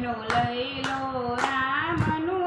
નો લઈ લો રામનું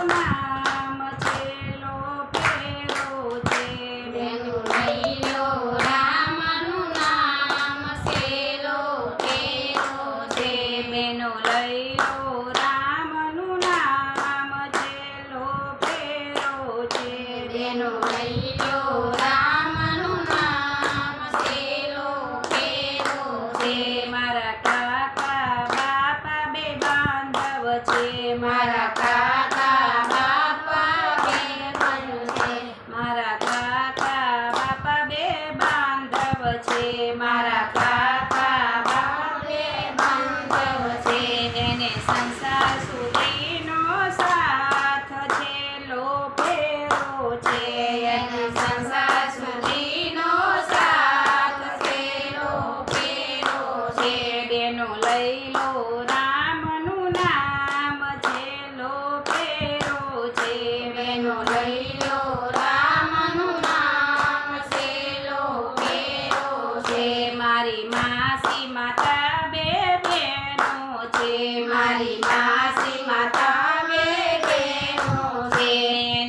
માતા બે બેનો છે મારી માસી માતા બે બેનો છે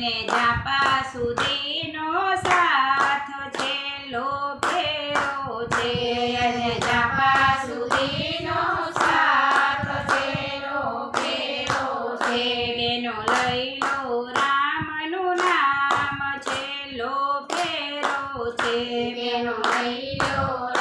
ને જાપા સુધીનો સાથ છે લો છે અને જાપા સુધીનો સાથ છે ફેરો છે બેનો લઈ રામનું નામ છે લો છે બેનો લઈ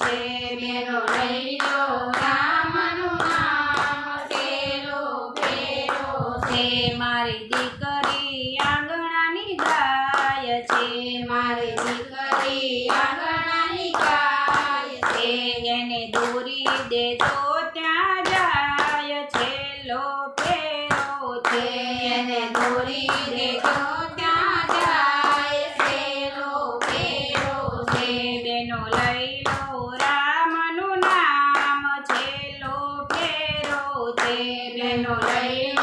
છે મેરો લઈ લો, રામનું નામ સેલો છે. મારી દીકરી આંગણાની ગાય છે. મારી દીકરી આંગણાની ગાય એને દોરી દેજો ત્યાં જાય છે, લો ફેરો છે. એને દોરી દેજો બ્લેન્ડો લઈ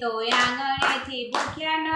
તો આંગણેથી ભૂખ્યા ન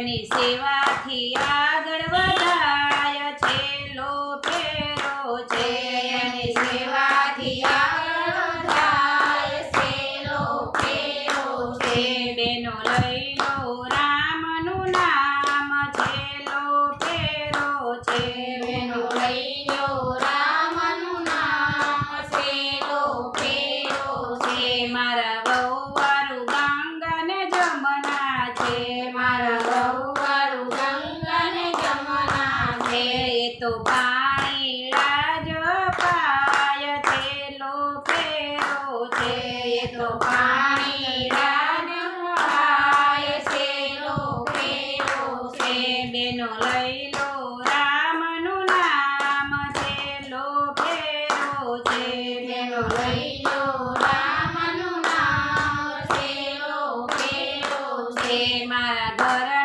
ભગવાનની સેવાથી આગળ વધાય છે લો ફેરો છે. એની સેવાથી આગળ વધાય છે લો ફેરો છે. બેનો લઈ But whatever.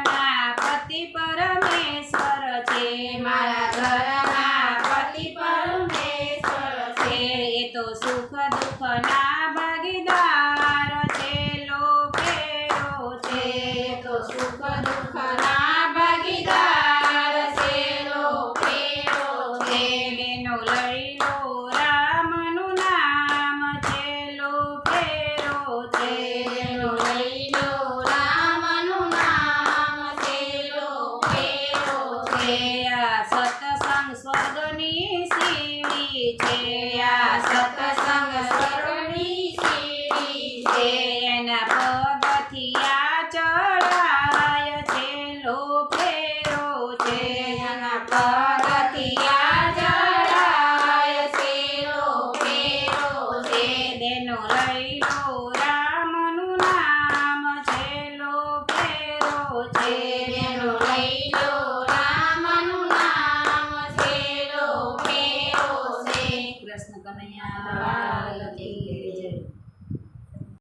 છે આ સત્સંગ